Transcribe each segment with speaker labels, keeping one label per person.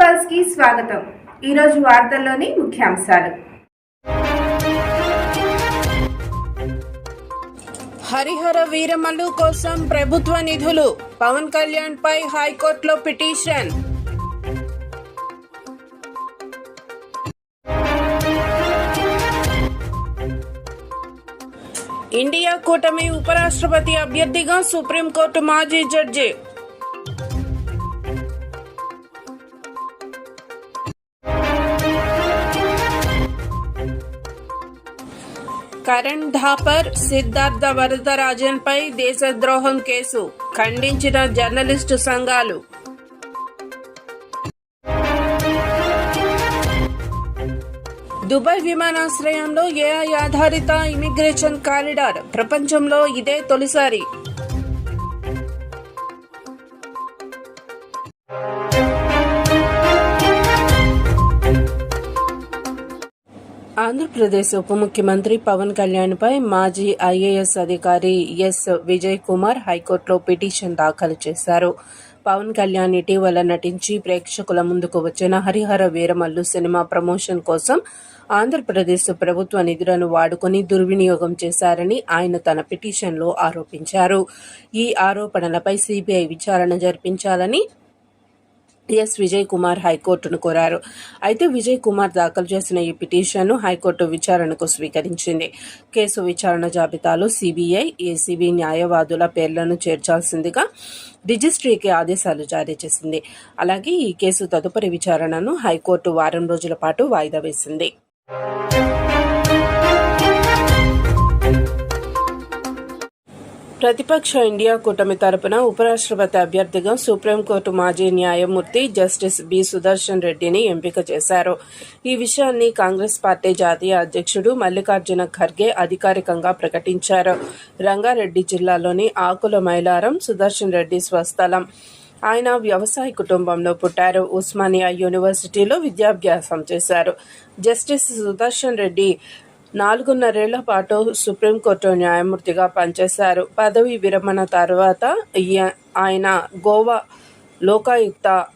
Speaker 1: పల్స్కి స్వాగతం. ఈరోజు వార్తల్లోని ముఖ్యాంశాలు.
Speaker 2: హరిహర వీరమల్లు కోసం ప్రభుత్వ నిధులు పవన్ కళ్యాణ్ పై హైకోర్టులో పిటిషన్. ఇండియా కూటమి ఉపరాష్ట్రపతి అభ్యర్థిగా సుప్రీంకోర్టు మాజీ జడ్జి కరణ్ ధాపర్ సిద్ధార్థ వరదరాజన్ పై దేశద్రోహం కేసు ఖండించిన జర్నలిస్టు సంఘాలు. దుబాయ్ విమానాశ్రయంలో ఏఐ ఆధారిత ఇమిగ్రేషన్ కారిడార్ ప్రపంచంలో ఇదే తొలిసారి. ఆంధ్రప్రదేశ్ ఉప ముఖ్యమంత్రి పవన్ కళ్యాణ్పై మాజీ ఐఏఎస్ అధికారి ఎస్ విజయ్ కుమార్ హైకోర్టులో పిటిషన్ దాఖలు చేశారు. పవన్ కళ్యాణ్ ఇటీవల నటించి ప్రేక్షకుల ముందుకు వచ్చిన హరిహర వీరమల్లు సినిమా ప్రమోషన్ కోసం ఆంధ్రప్రదేశ్ ప్రభుత్వ నిధులను వాడుకొని దుర్వినియోగం చేశారని ఆయన తన పిటిషన్లో ఆరోపించారు. ఈ ఆరోపణలపై సిబిఐ విచారణ జరిపించాలని ఎస్ విజయ్ కుమార్ హైకోర్టును కోరారు. అయితే విజయ్ కుమార్ దాఖలు చేసిన ఈ పిటిషన్ను హైకోర్టు విచారణకు స్వీకరించింది. కేసు విచారణ జాబితాలో సిబిఐ ఏసీబీ న్యాయవాదుల పేర్లను చేర్చాల్సిందిగా రిజిస్ట్రీకి ఆదేశాలు జారీ చేసింది. అలాగే ఈ కేసు తదుపరి విచారణను హైకోర్టు వారం రోజుల పాటు వాయిదా వేసింది. ప్రతిపక్ష ఇండియా కూటమి తరపున ఉపరాష్ట్రపతి అభ్యర్థిగా సుప్రీంకోర్టు మాజీ న్యాయమూర్తి జస్టిస్ బి సుదర్శన్ రెడ్డిని ఎంపిక చేశారు. ఈ విషయాన్ని కాంగ్రెస్ పార్టీ జాతీయ అధ్యక్షుడు మల్లికార్జున ఖర్గే అధికారికంగా ప్రకటించారు. రంగారెడ్డి జిల్లాలోని ఆకుల మైలారం సుదర్శన్ రెడ్డి స్వస్థలం. ఆయన వ్యవసాయ కుటుంబంలో పుట్టారు. ఉస్మానియా యూనివర్సిటీలో విద్యాభ్యాసం చేశారు. జస్టిస్ సుదర్శన్ రెడ్డి నాలుగున్నరేళ్ళ పాటు సుప్రీంకోర్టు న్యాయమూర్తిగా పనిచేశారు. పదవి విరమణ తర్వాత ఆయన గోవా లోకాయుక్త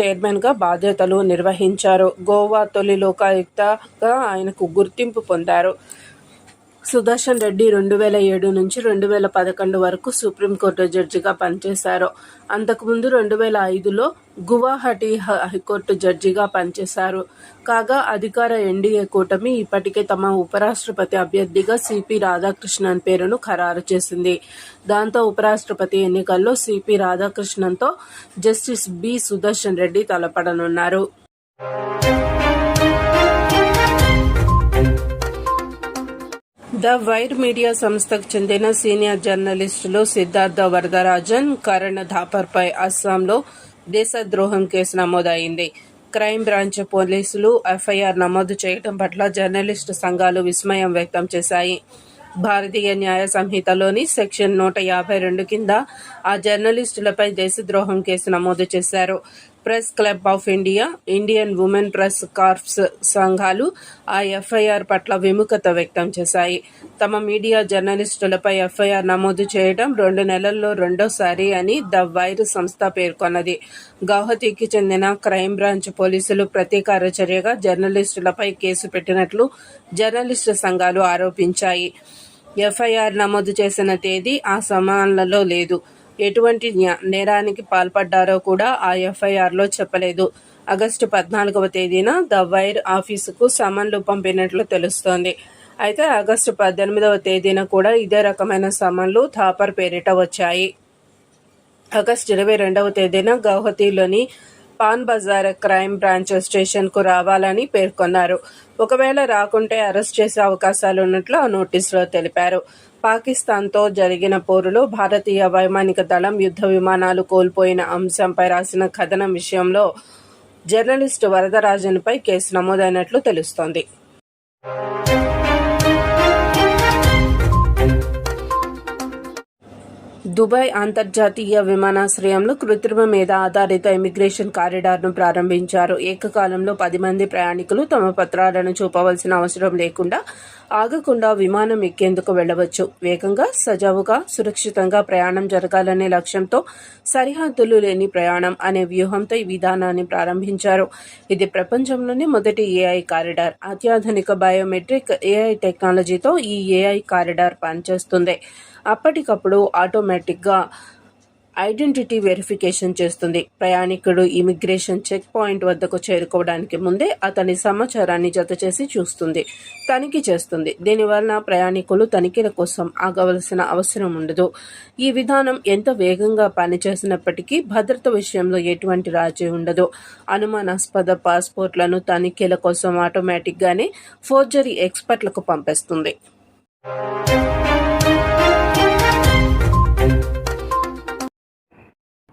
Speaker 2: చైర్మన్గా బాధ్యతలు నిర్వహించారు. గోవా తొలి లోకాయుక్తగా ఆయనకు గుర్తింపు పొందారు. సుదర్శన్ రెడ్డి రెండు వేల ఏడు నుంచి రెండు వేల పదకొండు వరకు సుప్రీంకోర్టు జడ్జిగా పనిచేశారు. అంతకుముందు రెండు వేల ఐదులో గువాహటి హైకోర్టు జడ్జిగా పనిచేశారు. కాగా అధికార ఎన్డీఏ కూటమి ఇప్పటికే తమ ఉపరాష్ట్రపతి అభ్యర్థిగా సిపి రాధాకృష్ణన్ పేరును ఖరారు చేసింది. దాంతో ఉపరాష్ట్రపతి ఎన్నికల్లో సిపి రాధాకృష్ణన్తో జస్టిస్ బి సుదర్శన్ రెడ్డి తలపడనున్నారు. ద వైర్ మీడియా సంస్థకు చెందిన సీనియర్ జర్నలిస్టులు సిద్ధార్థ వరదరాజన్ కరణ్ ధాపర్పై అస్సాంలో దేశద్రోహం కేసు నమోదైంది. క్రైమ్ బ్రాంచ్ పోలీసులు ఎఫ్ఐఆర్ నమోదు చేయడం పట్ల జర్నలిస్టు సంఘాలు విస్మయం వ్యక్తం చేశాయి. భారతీయ న్యాయ సంహితలోని సెక్షన్ నూట యాభై రెండు కింద ఆ జర్నలిస్టులపై దేశద్రోహం కేసు నమోదు చేశారు. Press club of India Indian women press corps సంఘాలు ఆ ఎఫ్ఐఆర్ పట్ల విముఖత వ్యక్తం చేశాయి. తమ మీడియా జర్నలిస్టులపై ఎఫ్ఐఆర్ నమోదు చేయడం రెండు నెలల్లో రెండోసారి అని ద వైర్ సంస్థ పేర్కొన్నది. గౌహతికి చెందిన క్రైమ్ బ్రాంచ్ పోలీసులు ప్రతీకార చర్యగా జర్నలిస్టులపై కేసు పెట్టినట్లు జర్నలిస్టు సంఘాలు ఆరోపించాయి. ఎఫ్ఐఆర్ నమోదు చేసిన తేదీ ఆ సమయాలలో లేదు. ఎటువంటి నేరానికి పాల్పడ్డారో కూడా ఆ ఎఫ్ఐఆర్లో చెప్పలేదు. ఆగస్టు పద్నాలుగవ తేదీన ద వైర్ ఆఫీసుకు సమన్లు పంపినట్లు తెలుస్తోంది. అయితే ఆగస్టు పద్దెనిమిదవ తేదీన కూడా ఇదే రకమైన సమన్లు థాపర్ పేరిట వచ్చాయి. ఆగస్టు ఇరవై రెండవ తేదీన గౌహతిలోని పాన్ బజార్ క్రైమ్ బ్రాంచ్ స్టేషన్కు రావాలని పేర్కొన్నారు. ఒకవేళ రాకుంటే అరెస్ట్ చేసే అవకాశాలున్నట్లు ఆ నోటీసులో తెలిపారు. పాకిస్తాన్తో జరిగిన పోరులో భారతీయ వైమానిక దళం యుద్ధ విమానాలు కోల్పోయిన అంశంపై రాసిన కథనం విషయంలో జర్నలిస్టు వరదరాజన్పై కేసు నమోదైనట్లు తెలుస్తోంది. దుబాయ్ అంతర్జాతీయ విమానాశ్రయంలో కృత్రిమ మీద ఆధారిత ఇమిగ్రేషన్ కారిడార్ను ప్రారంభించారు. ఏకకాలంలో పది మంది ప్రయాణికులు తమ పత్రాలను చూపవలసిన అవసరం లేకుండా ఆగకుండా విమానం ఎక్కేందుకు వెళ్ళవచ్చు వేగంగా సజావుగా సురక్షితంగా ప్రయాణం జరగాలనే లక్ష్యంతో సరిహద్దులు లేని ప్రయాణం అనే వ్యూహంతో ఈ విధానాన్ని ప్రారంభించారు. ఇది ప్రపంచంలోనే మొదటి ఏఐ కారిడార్. అత్యాధునిక బయోమెట్రిక్ ఏఐ టెక్నాలజీతో ఈ ఏఐ కారిడార్ పనిచేస్తుంది. అప్పటికప్పుడు ఆటోమేటిక్గా ఐడెంటిటీ వెరిఫికేషన్ చేస్తుంది. ప్రయాణికుడు ఇమిగ్రేషన్ చెక్ పాయింట్ వద్దకు చేరుకోవడానికి ముందే అతని సమాచారాన్ని జతచేసి చూస్తుంది. తనిఖీ చేస్తుంది. దీనివలన ప్రయాణికులు తనిఖీల కోసం ఆగవలసిన అవసరం ఉండదు. ఈ విధానం ఎంత వేగంగా పనిచేసినప్పటికీ భద్రత విషయంలో ఎటువంటి రాజీ ఉండదు. అనుమానాస్పద పాస్పోర్ట్లను తనిఖీల కోసం ఆటోమేటిక్గానే ఫోర్జరీ ఎక్స్పర్ట్లకు పంపిస్తుంది.